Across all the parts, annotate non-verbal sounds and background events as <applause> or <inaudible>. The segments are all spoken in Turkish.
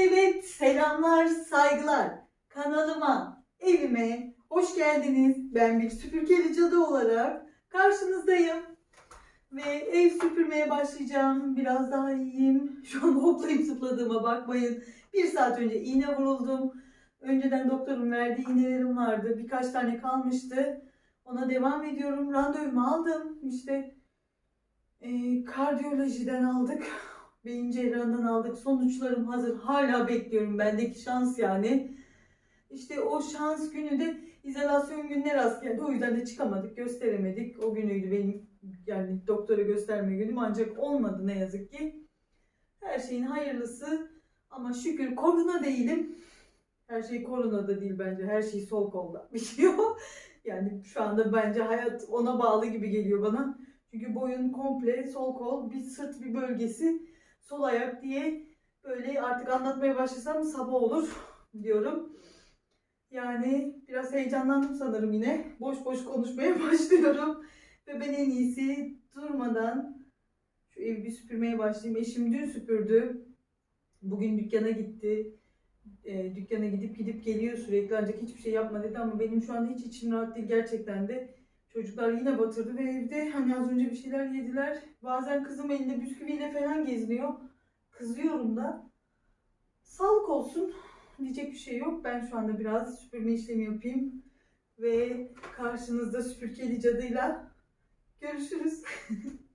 Evet, selamlar, saygılar. Kanalıma, evime hoş geldiniz. Ben bir süpürgeli cadı olarak karşınızdayım. Ve ev süpürmeye başlayacağım. Biraz daha iyiyim. <laughs> Şu an hoplayıp zıpladığıma bakmayın. Bir saat önce iğne vuruldum. Önceden doktorun verdiği iğnelerim vardı. Birkaç tane kalmıştı. Ona devam ediyorum. Randevumu aldım. İşte e, kardiyolojiden aldık. <laughs> Beyin cerrahından aldık. Sonuçlarım hazır. Hala bekliyorum. Bendeki şans yani. İşte o şans günü de izolasyon gününe rast geldi. O yüzden de çıkamadık, gösteremedik. O günüydü benim yani doktora gösterme günüm ancak olmadı ne yazık ki. Her şeyin hayırlısı ama şükür korona değilim. Her şey koronada değil bence. Her şey sol kolda <laughs> bitiyor. Yani şu anda bence hayat ona bağlı gibi geliyor bana. Çünkü boyun komple sol kol, bir sırt bir bölgesi sol ayak diye böyle artık anlatmaya başlasam sabah olur <laughs> diyorum. Yani biraz heyecanlandım sanırım yine. Boş boş konuşmaya <laughs> başlıyorum. Ve ben en iyisi durmadan şu evi bir süpürmeye başlayayım. Eşim dün süpürdü. Bugün dükkana gitti. E, dükkana gidip gidip geliyor sürekli ancak hiçbir şey yapma dedi ama benim şu anda hiç içim rahat değil gerçekten de. Çocuklar yine batırdı ve evde hani az önce bir şeyler yediler. Bazen kızım elinde bisküviyle falan geziniyor. Kızıyorum da. Sağlık olsun. Diyecek bir şey yok. Ben şu anda biraz süpürme işlemi yapayım. Ve karşınızda süpürgeli cadıyla görüşürüz. <laughs>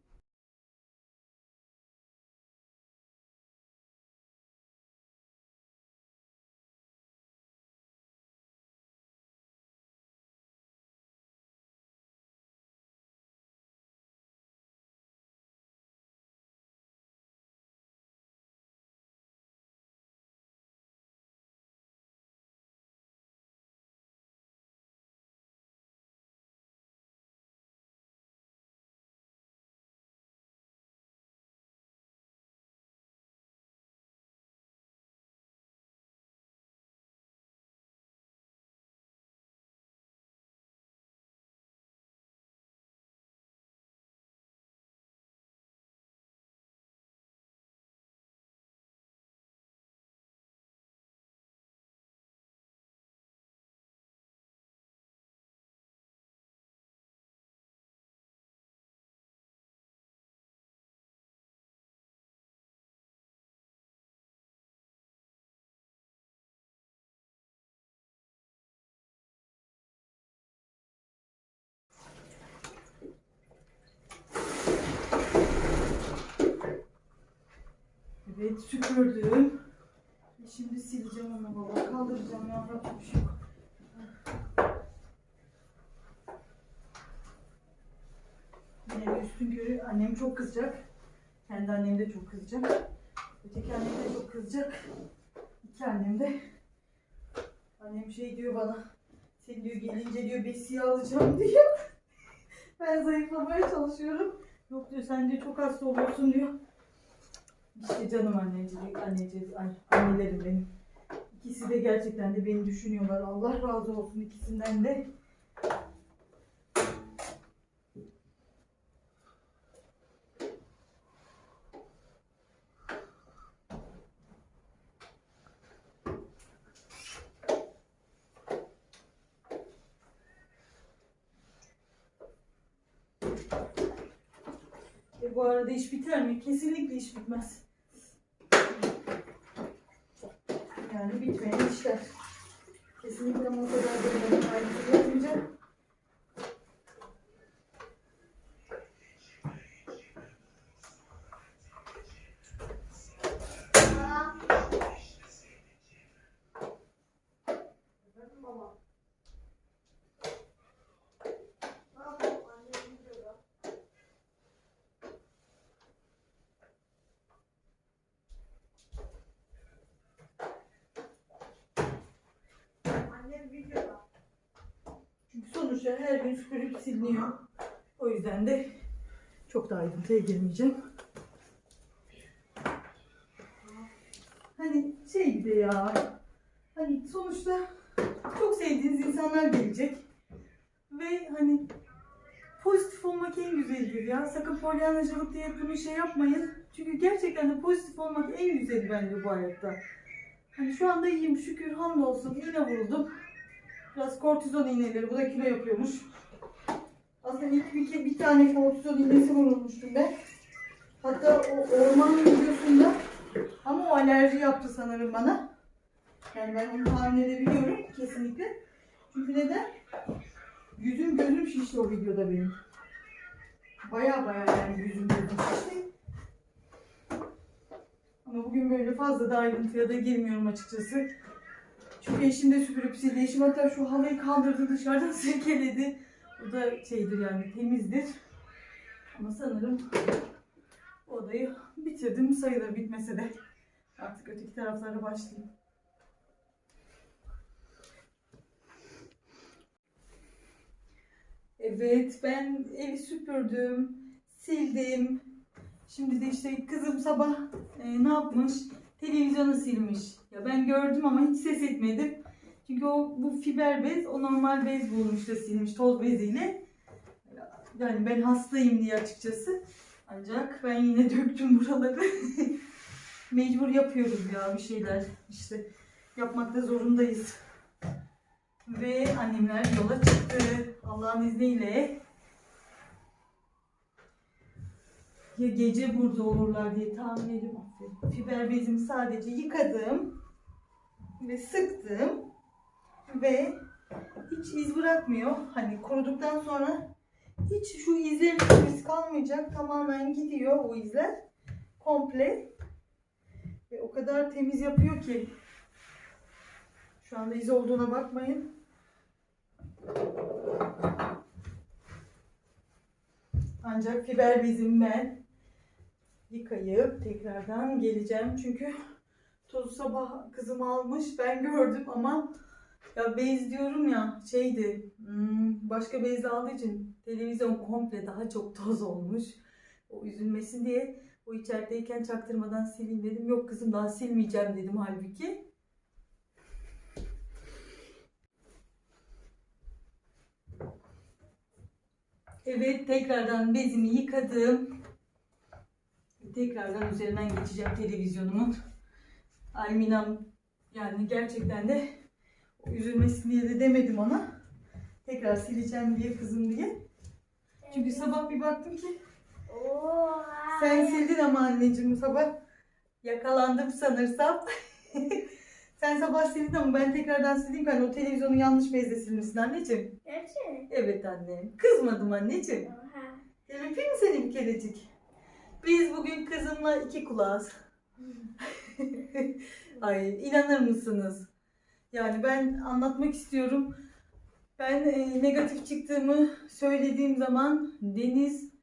Evet süpürdüm. Şimdi sileceğim onu baba. Kaldıracağım ya. Yapacak bir şey yok. Üstün körü annem çok kızacak. Kendi annem de çok kızacak. Öteki annem de çok kızacak. İki annem de. Annem şey diyor bana. Sen diyor gelince diyor besiye alacağım diyor. <laughs> ben zayıflamaya çalışıyorum. Yok diyor sen diyor çok hasta oluyorsun diyor. İşte canım anneciğim, anneciğim, ay, annelerim benim. İkisi de gerçekten de beni düşünüyorlar. Allah razı olsun ikisinden de. E bu arada iş biter mi? Kesinlikle iş bitmez. Yani bitmeyen işler. Kesinlikle ama o kadar da ben ayrıntılı yapmayacağım. Annem videoda. Çünkü sonuçta her gün süpürüp siliniyor. O yüzden de çok da ayrıntıya girmeyeceğim. Hani şey gibi ya. Hani sonuçta çok sevdiğiniz insanlar gelecek. Ve hani pozitif olmak en güzeldir ya. Sakın polyanacılık diye bunu şey yapmayın. Çünkü gerçekten de pozitif olmak en güzeli bence bu hayatta. Hani şu anda iyiyim şükür hamdolsun. İğne vuruldum. Biraz kortizon iğneleri. Bu da kilo yapıyormuş. Aslında ilk bir, bir tane kortizon iğnesi vurulmuştum ben. Hatta o orman videosunda ama o alerji yaptı sanırım bana. Yani ben onu tahmin edebiliyorum kesinlikle. Çünkü neden? Yüzüm gözüm şişti o videoda benim. Baya baya yani yüzüm gözüm şişti. Ama bugün böyle fazla da ayrıntıya da girmiyorum açıkçası. Çünkü eşim de süpürüp sildi. Eşim hatta şu halıyı kaldırdı dışarıdan <laughs> silkeledi. O da şeydir yani temizdir. Ama sanırım odayı bitirdim sayılır bitmese de. Artık öteki taraflara başlayayım. Evet ben evi süpürdüm, sildim. Şimdi de işte kızım sabah e, ne yapmış? Televizyonu silmiş. Ya ben gördüm ama hiç ses etmedim. Çünkü o bu fiber bez, o normal bez bulmuş da silmiş toz beziyle. Yani ben hastayım diye açıkçası. Ancak ben yine <laughs> döktüm buraları. <laughs> Mecbur yapıyoruz ya bir şeyler. İşte yapmakta zorundayız. Ve annemler yola çıktı. Allah'ın izniyle. Ya gece burada olurlar diye tahmin ediyorum. Fiber bezimi sadece yıkadım. Ve sıktım. Ve hiç iz bırakmıyor. Hani kuruduktan sonra hiç şu izlerin iz kalmayacak. Tamamen gidiyor o izler. Komple. Ve o kadar temiz yapıyor ki. Şu anda iz olduğuna bakmayın. Ancak fiber bezimi ben yıkayıp tekrardan geleceğim. Çünkü tozu sabah kızım almış. Ben gördüm ama ya bez diyorum ya şeydi hmm, başka bezle aldığı için televizyon komple daha çok toz olmuş. O üzülmesin diye o içerideyken çaktırmadan sileyim dedim. Yok kızım daha silmeyeceğim dedim halbuki. Evet tekrardan bezimi yıkadım. Tekrardan üzerinden geçeceğim televizyonumun. Alminam yani gerçekten de üzülmesin diye de demedim ona. Tekrar sileceğim diye kızım diye. Çünkü sabah bir baktım ki sen sildin ama anneciğim sabah. Yakalandım sanırsam. <laughs> Sen sabah sildin ama ben tekrardan sildim. Ben o televizyonu yanlış bezle silmişsin anneciğim. Gerçi. Evet annem. Kızmadım anneciğim. Gel öpeyim mi seni bir kerecik? Biz bugün kızımla iki kulağız. <laughs> Ay inanır mısınız? Yani ben anlatmak istiyorum. Ben e, negatif çıktığımı söylediğim zaman Deniz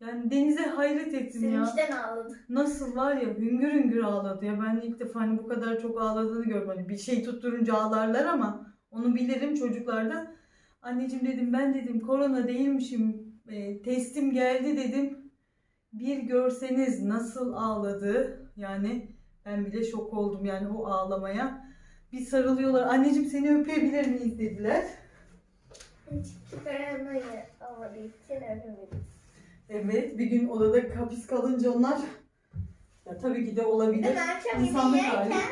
yani Deniz'e hayret ettim ya. Sevinçten ağladı. Nasıl var ya hüngür hüngür ağladı ya. Ben ilk defa hani bu kadar çok ağladığını görmedim. Hani bir şey tutturunca ağlarlar ama onu bilirim çocuklarda. Anneciğim dedim ben dedim korona değilmişim. E, testim geldi dedim. Bir görseniz nasıl ağladı. Yani ben bile şok oldum yani o ağlamaya. Bir sarılıyorlar. Anneciğim seni öpebilir miyiz dediler. Evet bir gün odada hapis kalınca onlar ya tabii ki de olabilir. Ben akşam İnsanlık yemeği hali. yerken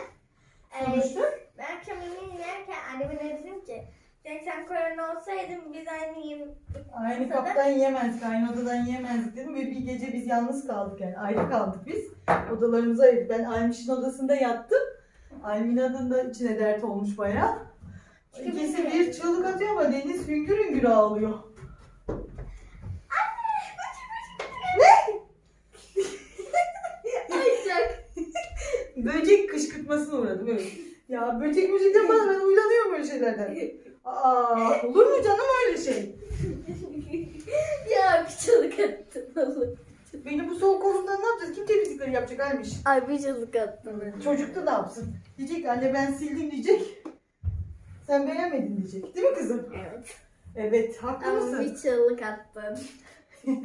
e, Sonuçta ben akşam yemeği yerken anneme ne dedim ki "Jack, sen korona olsaydın biz aynı yem Aynı Masada. kaptan yiyemezdik, aynı odadan yiyemezdik dedim ve bir gece biz yalnız kaldık yani ayrı kaldık biz. Odalarımıza ayırdık. Ben Almiş'in odasında yattım. Almina'nın da içine dert olmuş bayağı. İkisi bir çığlık atıyor ama Deniz hüngür hüngür ağlıyor. Ayacak. Böcek kışkırtmasına uğradım evet. Ya böcek böcek bana ben uylanıyorum böyle şeylerden. <laughs> Aa, olur mu canım öyle şey? <laughs> ya bir çığlık attım oğlum. Beni bu soğuk kolundan ne yapacağız? Kim temizlikleri yapacak Almiş? Ay bir çığlık attım. Çocuk da ne yapsın? Diyecek anne ben sildim diyecek. Sen beğenmedin diyecek. Değil mi kızım? Evet. Evet haklı Ama mısın? bir çığlık attım. <laughs>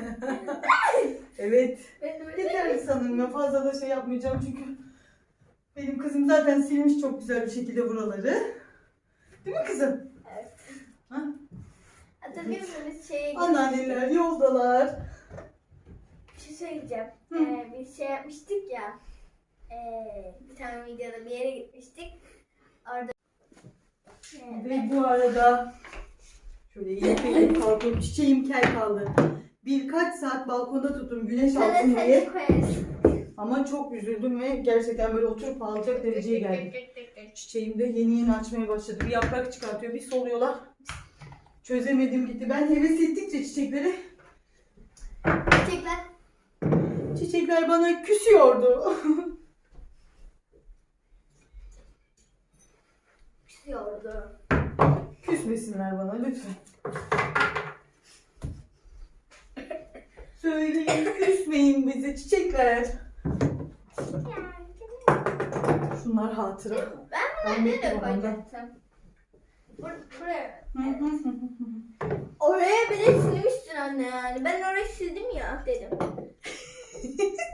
Evet. Ben Yeterli sanırım ya fazla da şey yapmayacağım çünkü benim kızım zaten silmiş çok güzel bir şekilde buraları. Değil mi kızım? Ha? Hatırlıyor musunuz şeye Anneanneler yoldalar. Bir şey söyleyeceğim. Hı. Ee, biz şey yapmıştık ya. Ee, bir tane videoda bir yere gitmiştik. Orada Evet. Ve bu arada şöyle yepyeni <laughs> kalkıp çiçeğim kel kaldı. Birkaç saat balkonda tuttum güneş alsın diye. koyarız. Ama çok üzüldüm ve gerçekten böyle oturup ağlayacak dereceye geldi. <laughs> Çiçeğim de yeni yeni açmaya başladı. Bir yaprak çıkartıyor, bir soluyorlar. Çözemedim gitti. Ben heves ettikçe çiçekleri, Çiçekler. çiçekler bana küsüyordu. <laughs> Pişiyordu. Küsmesinler bana lütfen. Söyleyin küsmeyin bize çiçekler. Şunlar hatıra. Ben Ben nereye bekliyorum ondan. koyacaktım? Bur- buraya. Oraya bile silmiştin anne yani. Ben orayı sildim ya dedim. <laughs>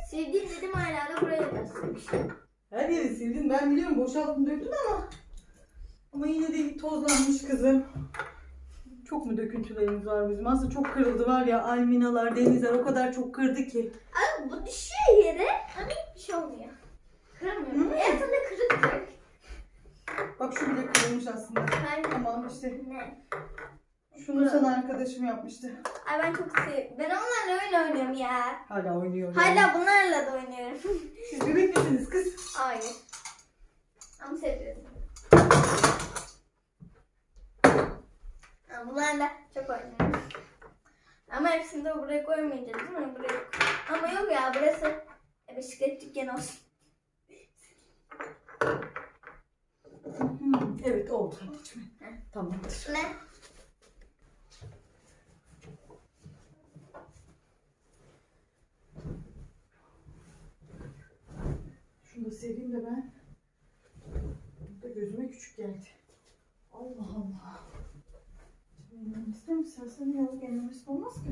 Sildim dedim hala da buraya da silmişim. Her yeri sildin ben biliyorum boşalttın döktün ama ama yine de tozlanmış kızım. Çok mu döküntülerimiz var bizim? Aslında çok kırıldı var ya Alminalar, Denizler o kadar çok kırdı ki. Abi bu düşüyor yere ama hiçbir şey olmuyor. Kıramıyorum. Hı. En sonunda kırılacak. Bak şu bile kırılmış aslında. Hangi? Tamam işte Ne? şunu sana arkadaşım yapmıştı. Ay ben çok seviyorum. Ben onlarla oyun oynuyorum ya. Hala oynuyor. yani. Hala bunlarla da oynuyorum. <laughs> Siz bebek misiniz kız? Hayır. Ama seviyorum. Ama bunlarla çok oynuyorum. Ama hepsini de buraya koymayacağız değil mi? Buraya. Ama yok ya burası e, bisiklet dükkanı olsun. Hı, Evet oldu anneciğim. Tamamdır. Ne? Şunu da seveyim de ben. Bu da gözüme küçük geldi. Allah Allah. Şimdi enlemesi de mi sersen yok enlemesi olmaz ki.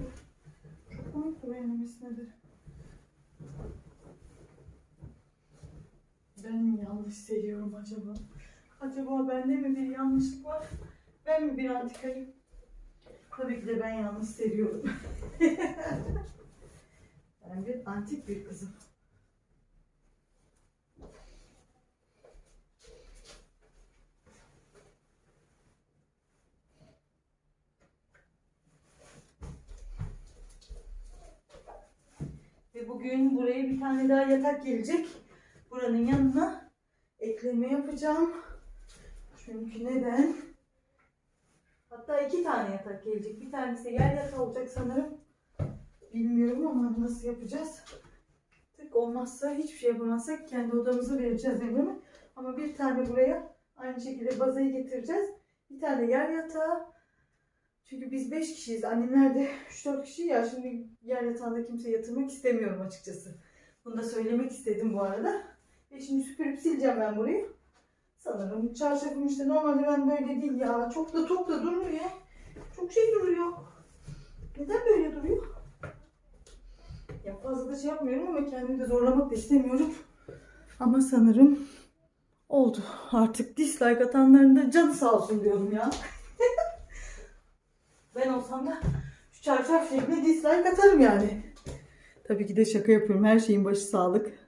Çok komik bu enlemesi nedir? Ben mi yanlış seviyorum acaba? Acaba bende mi bir yanlışlık var? Ben mi bir antikayım? Tabii ki de ben yanlış seviyorum. <laughs> ben bir antik bir kızım. Ve bugün buraya bir tane daha yatak gelecek. Buranın yanına ekleme yapacağım. Çünkü neden? Hatta iki tane yatak gelecek. Bir tanesi yer yatağı olacak sanırım. Bilmiyorum ama nasıl yapacağız? Tık olmazsa hiçbir şey yapamazsak kendi odamızı vereceğiz Emre'me. Ama bir tane buraya aynı şekilde bazayı getireceğiz. Bir tane yer yatağı. Çünkü biz 5 kişiyiz. Annemler de 3-4 kişi ya. Şimdi yer yatağında kimse yatırmak istemiyorum açıkçası. Bunu da söylemek istedim bu arada. Ve şimdi süpürüp sileceğim ben burayı. Sanırım çarşafım işte normalde ben böyle değil ya. Çok da tok da durmuyor. Çok şey duruyor. Neden böyle duruyor? Ya fazla da şey yapmıyorum ama kendimi de zorlamak da istemiyorum. Ama sanırım oldu. Artık dislike atanların da canı sağ olsun diyorum ya. <laughs> ben olsam da şu çarşaf şekline dislike atarım yani. Tabii ki de şaka yapıyorum. Her şeyin başı sağlık.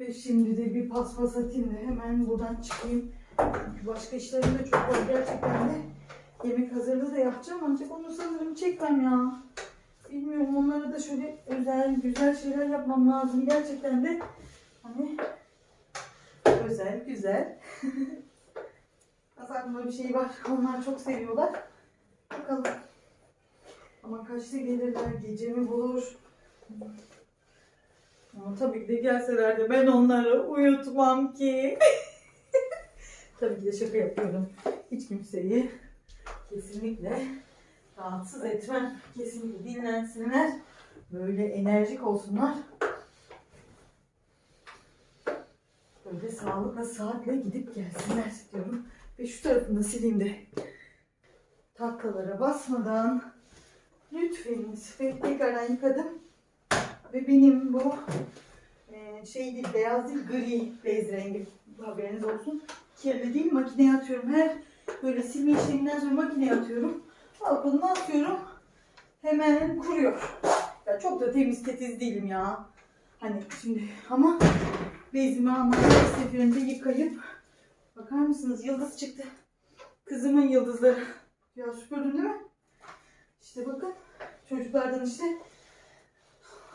Ve şimdi de bir paspas hemen buradan çıkayım. Çünkü başka işlerim de çok var. Gerçekten de yemek hazırlığı da yapacağım. Ancak onu sanırım çekmem ya. Bilmiyorum onlara da şöyle özel güzel şeyler yapmam lazım. Gerçekten de hani özel güzel. <laughs> Az aklımda bir şey var. Onlar çok seviyorlar. Bakalım. Ama kaçta gelirler? Gece mi bulur? Ama tabii ki de gelseler de ben onları uyutmam ki. <laughs> tabii ki de şaka yapıyorum. Hiç kimseyi kesinlikle rahatsız etmem. Kesinlikle dinlensinler. Böyle enerjik olsunlar. Böyle sağlıkla saatle gidip gelsinler diyorum. Ve şu tarafını da sileyim de takkalara basmadan lütfen ve tekrardan yıkadım. Ve benim bu e, şey değil, beyaz değil, gri bez rengi haberiniz olsun. Kirli değil, makineye atıyorum. Her böyle silme işleminden sonra makineye atıyorum. Balkonuma atıyorum. Hemen kuruyor. Ya çok da temiz tetiz değilim ya. Hani şimdi ama bezimi her seferinde yıkayıp bakar mısınız yıldız çıktı. Kızımın yıldızları. Ya süpürdüm değil mi? İşte bakın çocuklardan işte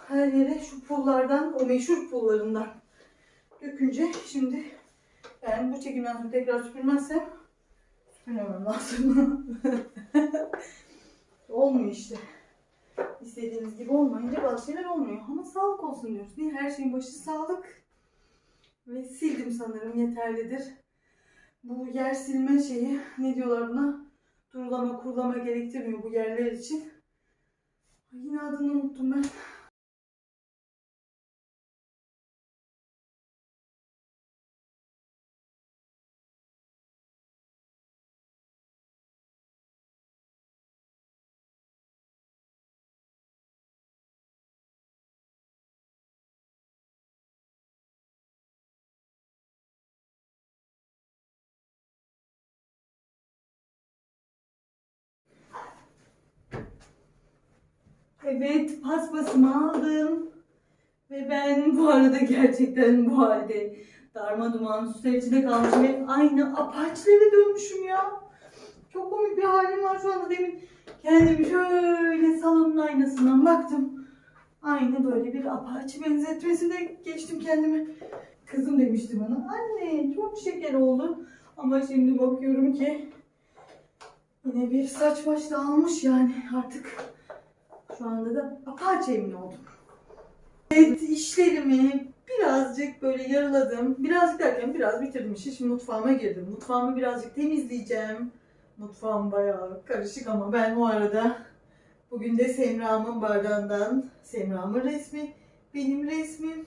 her yere şu pullardan, o meşhur pullarından dökünce şimdi yani bu çekimden sonra tekrar süpürmezsem süpürmemem lazım. <laughs> Olmuyor işte. İstediğiniz gibi olmayınca bazı şeyler olmuyor. Ama sağlık olsun diyoruz. Değil? Her şeyin başı sağlık. Ve sildim sanırım yeterlidir. Bu yer silme şeyi ne diyorlar buna? Durulama kurulama gerektirmiyor bu yerler için. Yine adını unuttum ben. Evet, paspasımı aldım. Ve ben bu arada gerçekten bu halde darma duman sular içinde kalmışım ve aynı apaçlara dönmüşüm ya. Çok komik bir halim var şu anda demin. Kendimi şöyle salonun aynasından baktım. Aynı böyle bir apaçı benzetmesine geçtim kendimi. Kızım demişti bana, anne çok şeker oldu. Ama şimdi bakıyorum ki yine bir saç baş dağılmış yani artık şu anda da apaçı emin oldum. Evet işlerimi birazcık böyle yarıladım. Birazcık derken biraz bitirdim işi. Şimdi mutfağıma girdim. Mutfağımı birazcık temizleyeceğim. Mutfağım bayağı karışık ama ben o arada bugün de Semra'mın bardağından Semra'mın resmi, benim resmim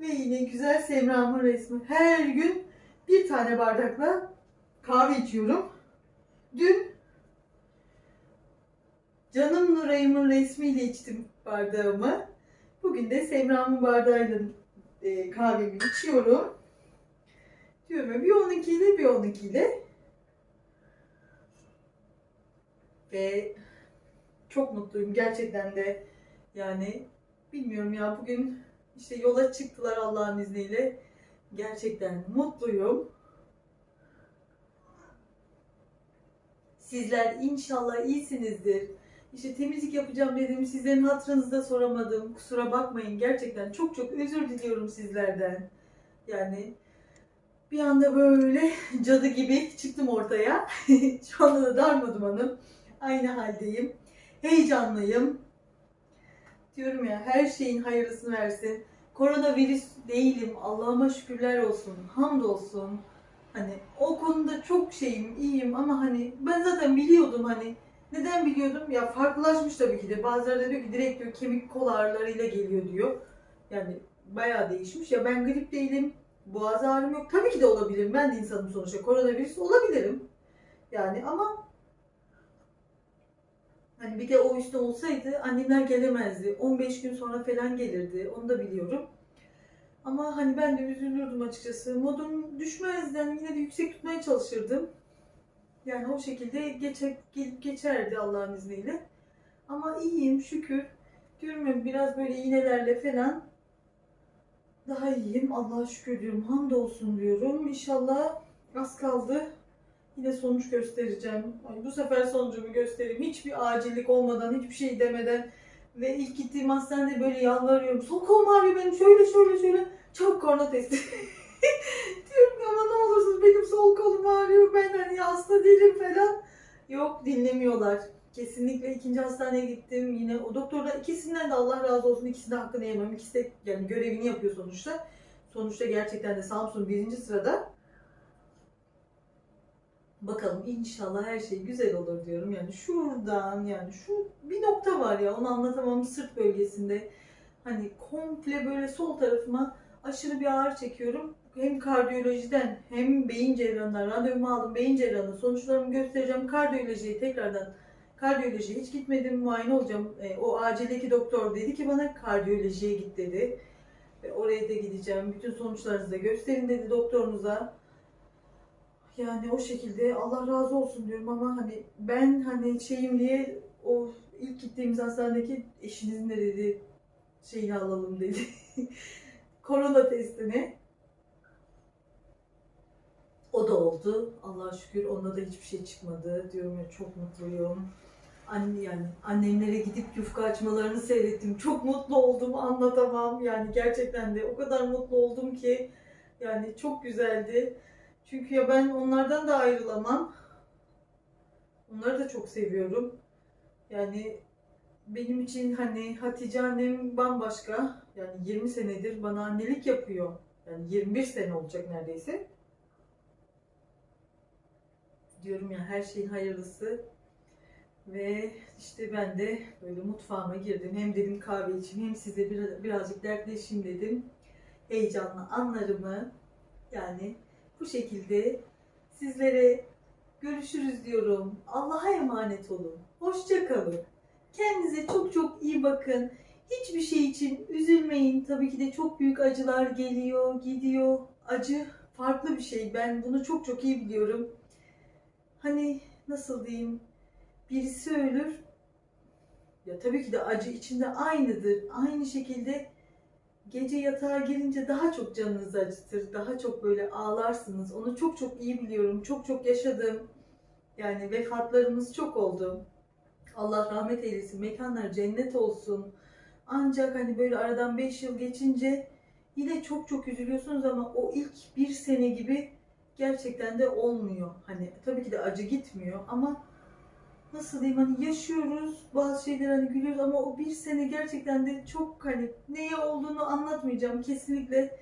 ve yine güzel Semra'mın resmi. Her gün bir tane bardakla kahve içiyorum. Dün Canım Nuray'ımın resmiyle içtim bardağımı. Bugün de Semra'mın bardağıyla e, kahvemi içiyorum. Diyorum ya bir 12 ile bir 12 ile. Ve çok mutluyum gerçekten de. Yani bilmiyorum ya bugün işte yola çıktılar Allah'ın izniyle. Gerçekten mutluyum. Sizler inşallah iyisinizdir. İşte temizlik yapacağım dedim. Sizlerin hatırınızı da soramadım. Kusura bakmayın. Gerçekten çok çok özür diliyorum sizlerden. Yani bir anda böyle <laughs> cadı gibi çıktım ortaya. <laughs> Şu anda da darmadumanım. Aynı haldeyim. Heyecanlıyım. Diyorum ya her şeyin hayırlısını versin. Koronavirüs değilim. Allah'ıma şükürler olsun. Hamdolsun. Hani o konuda çok şeyim, iyiyim ama hani ben zaten biliyordum hani neden biliyordum? Ya farklılaşmış tabii ki de. Bazıları da diyor ki direkt diyor kemik kol ağrılarıyla geliyor diyor. Yani bayağı değişmiş. Ya ben grip değilim. Boğaz ağrım yok. Tabii ki de olabilirim. Ben de insanım sonuçta. Koronavirüs olabilirim. Yani ama hani bir de o üstte olsaydı annemler gelemezdi. 15 gün sonra falan gelirdi. Onu da biliyorum. Ama hani ben de üzülürdüm açıkçası. Modum düşmezden yine de yüksek tutmaya çalışırdım. Yani o şekilde geçe, gelip geçerdi Allah'ın izniyle. Ama iyiyim şükür. Diyorum ya biraz böyle iğnelerle falan daha iyiyim. Allah'a şükür diyorum. Hamdolsun diyorum. İnşallah az kaldı. Yine sonuç göstereceğim. Ay, bu sefer sonucumu göstereyim. Hiçbir acillik olmadan, hiçbir şey demeden ve ilk gittiğim hastanede böyle yalvarıyorum. Sol kolum ağrıyor benim. Şöyle şöyle şöyle. Çabuk korna testi. <laughs> diyorum ki, ama ne olursunuz benim sol kolum ağrıyor. Ben hani hasta değilim falan. Yok dinlemiyorlar. kesinlikle ikinci hastaneye gittim. Yine o doktorda ikisinden de Allah razı olsun. İkisi de hakkını yemem. İkisi de yani görevini yapıyor sonuçta. Sonuçta gerçekten de Samsun birinci sırada. Bakalım inşallah her şey güzel olur diyorum. Yani şuradan yani şu bir nokta var ya onu anlatamam sırt bölgesinde. Hani komple böyle sol tarafıma aşırı bir ağrı çekiyorum. Hem kardiyolojiden hem beyin cerrahından randevumu aldım. Beyin cerrahına sonuçlarımı göstereceğim. Kardiyolojiye tekrardan kardiyolojiye hiç gitmedim. Muayene olacağım. E, o acildeki doktor dedi ki bana kardiyolojiye git dedi. Ve oraya da gideceğim. Bütün sonuçlarınızı da gösterin dedi doktorunuza. Yani o şekilde Allah razı olsun diyorum ama hani ben hani şeyim diye o ilk gittiğimiz hastanedeki eşinizin de dedi şeyini alalım dedi. <laughs> Korona testini. O da oldu. Allah'a şükür onda da hiçbir şey çıkmadı. Diyorum ya çok mutluyum. Anne yani annemlere gidip yufka açmalarını seyrettim. Çok mutlu oldum anlatamam. Yani gerçekten de o kadar mutlu oldum ki yani çok güzeldi. Çünkü ya ben onlardan da ayrılamam. Onları da çok seviyorum. Yani benim için hani Hatice annem bambaşka. Yani 20 senedir bana annelik yapıyor. Yani 21 sene olacak neredeyse. Diyorum ya her şeyin hayırlısı. Ve işte ben de böyle mutfağıma girdim. Hem dedim kahve içeyim hem size bir, birazcık dertleşeyim dedim. Heyecanlı anlarımı yani bu şekilde sizlere görüşürüz diyorum. Allah'a emanet olun. Hoşça kalın. Kendinize çok çok iyi bakın. Hiçbir şey için üzülmeyin. Tabii ki de çok büyük acılar geliyor, gidiyor. Acı farklı bir şey. Ben bunu çok çok iyi biliyorum. Hani nasıl diyeyim? Birisi ölür. Ya tabii ki de acı içinde aynıdır. Aynı şekilde gece yatağa girince daha çok canınızı acıtır. Daha çok böyle ağlarsınız. Onu çok çok iyi biliyorum. Çok çok yaşadım. Yani vefatlarımız çok oldu. Allah rahmet eylesin. Mekanlar cennet olsun. Ancak hani böyle aradan 5 yıl geçince yine çok çok üzülüyorsunuz ama o ilk bir sene gibi gerçekten de olmuyor. Hani tabii ki de acı gitmiyor ama nasıl diyeyim hani yaşıyoruz bazı şeyler hani gülüyoruz ama o bir sene gerçekten de çok hani neye olduğunu anlatmayacağım kesinlikle.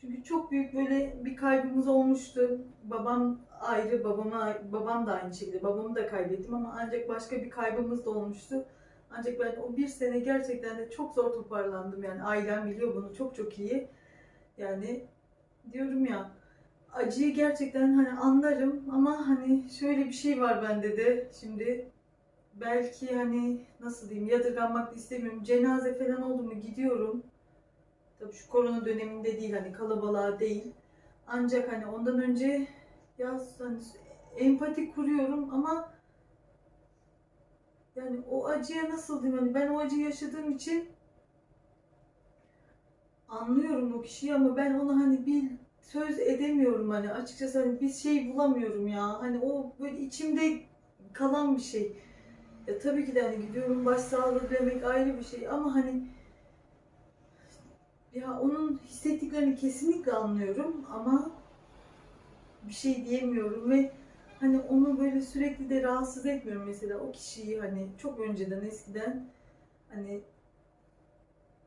Çünkü çok büyük böyle bir kaybımız olmuştu. Babam ayrı, babama babam da aynı şekilde. Babamı da kaybettim ama ancak başka bir kaybımız da olmuştu. Ancak ben o bir sene gerçekten de çok zor toparlandım. Yani ailem biliyor bunu çok çok iyi. Yani diyorum ya acıyı gerçekten hani anlarım ama hani şöyle bir şey var bende de şimdi belki hani nasıl diyeyim yadırganmak da istemiyorum. Cenaze falan oldu mu gidiyorum. Tabii şu korona döneminde değil hani kalabalığa değil. Ancak hani ondan önce ya hani empati kuruyorum ama yani o acıya nasıl diyeyim hani ben o acıyı yaşadığım için anlıyorum o kişiyi ama ben onu hani bir söz edemiyorum hani. Açıkçası hani bir şey bulamıyorum ya. Hani o böyle içimde kalan bir şey. Ya tabii ki de hani gidiyorum başsağlığı demek ayrı bir şey ama hani ya onun hissettiklerini kesinlikle anlıyorum ama bir şey diyemiyorum ve hani onu böyle sürekli de rahatsız etmiyorum. Mesela o kişiyi hani çok önceden eskiden hani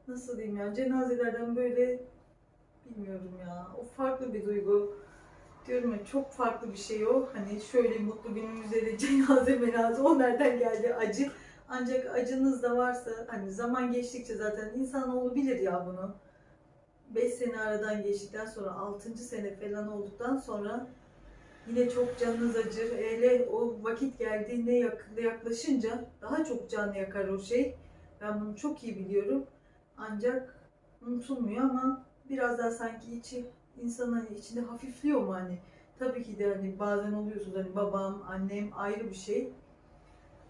nasıl diyeyim ya cenazelerden böyle bilmiyorum ya o farklı bir duygu diyorum ya çok farklı bir şey o hani şöyle mutlu günümüzde de <laughs> cenaze menaze o nereden geldi acı ancak acınız da varsa hani zaman geçtikçe zaten insanoğlu bilir ya bunu 5 sene aradan geçtikten sonra 6. sene falan olduktan sonra yine çok canınız acır. Hele o vakit geldiğinde yak- yaklaşınca daha çok can yakar o şey. Ben bunu çok iyi biliyorum. Ancak unutulmuyor ama biraz daha sanki içi insanın hani içinde hafifliyor mu hani? Tabii ki de hani bazen oluyorsunuz hani babam, annem ayrı bir şey.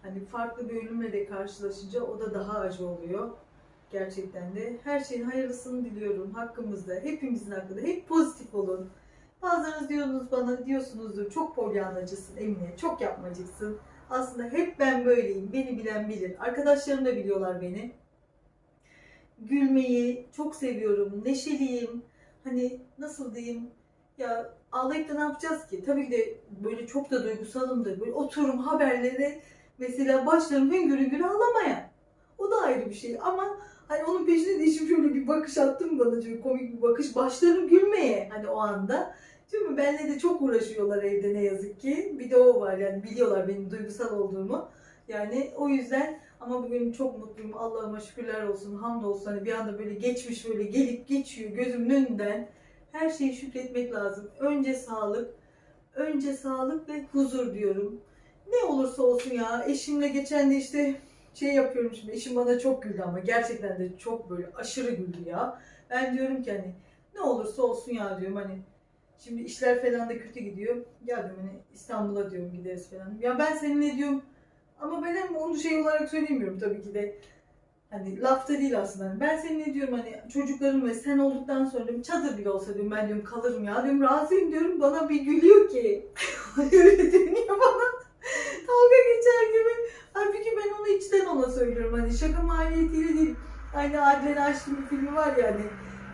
Hani farklı bir ölümle de karşılaşınca o da daha acı oluyor. Gerçekten de her şeyin hayırlısını diliyorum hakkımızda. Hepimizin hakkında. Hep pozitif olun. Bazılarınız diyorsunuz bana diyorsunuzdur çok polyanlacısın Emine, çok yapmacıksın. Aslında hep ben böyleyim. Beni bilen bilir. Arkadaşlarım da biliyorlar beni. Gülmeyi çok seviyorum. Neşeliyim. Hani nasıl diyeyim? Ya ağlayıp da ne yapacağız ki? Tabii ki de böyle çok da duygusalımdır. Böyle otururum haberleri Mesela başlarım hüngür hüngür ağlamaya. O da ayrı bir şey ama hani onun peşine de eşim şöyle bir bakış attım bana çok komik bir bakış. Başlarım gülmeye hani o anda. Mi? Benle de çok uğraşıyorlar evde ne yazık ki. Bir de o var yani biliyorlar benim duygusal olduğumu. Yani o yüzden ama bugün çok mutluyum. Allah'ıma şükürler olsun. Hamdolsun. Hani bir anda böyle geçmiş böyle gelip geçiyor gözümün önünden. Her şeyi şükretmek lazım. Önce sağlık. Önce sağlık ve huzur diyorum. Ne olursa olsun ya. Eşimle geçen de işte şey yapıyorum şimdi. Eşim bana çok güldü ama gerçekten de çok böyle aşırı güldü ya. Ben diyorum ki hani ne olursa olsun ya diyorum hani Şimdi işler falan da kötü gidiyor. Ya diyorum hani İstanbul'a diyorum gideriz falan. Ya ben seninle diyorum ama ben hem onu şey olarak söylemiyorum tabii ki de. Hani lafta değil aslında. Ben seninle diyorum hani çocuklarım ve sen olduktan sonra diyorum, çadır bile olsa diyorum ben diyorum kalırım ya diyorum razıyım diyorum bana bir gülüyor ki. <laughs> Öyle dönüyor bana. Dalga geçer gibi. Halbuki ben onu içten ona söylüyorum hani şaka maliyetiyle değil. Aynı Adile Naşit'in bir filmi var ya hani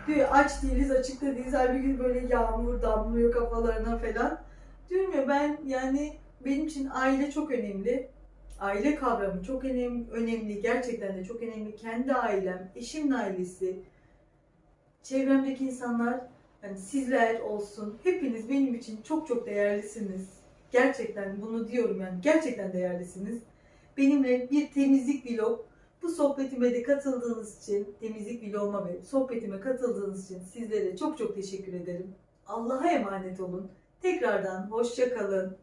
diyor aç değiliz açıkta değiliz halbuki böyle yağmur damlıyor kafalarına falan. Diyorum ya ben yani benim için aile çok önemli. Aile kavramı çok önemli, önemli. Gerçekten de çok önemli. Kendi ailem, eşimin ailesi, çevremdeki insanlar, yani sizler olsun. Hepiniz benim için çok çok değerlisiniz. Gerçekten bunu diyorum yani. Gerçekten değerlisiniz. Benimle bir temizlik vlog bu sohbetime de katıldığınız için, temizlik vloguma ve sohbetime katıldığınız için sizlere çok çok teşekkür ederim. Allah'a emanet olun. Tekrardan hoşça kalın.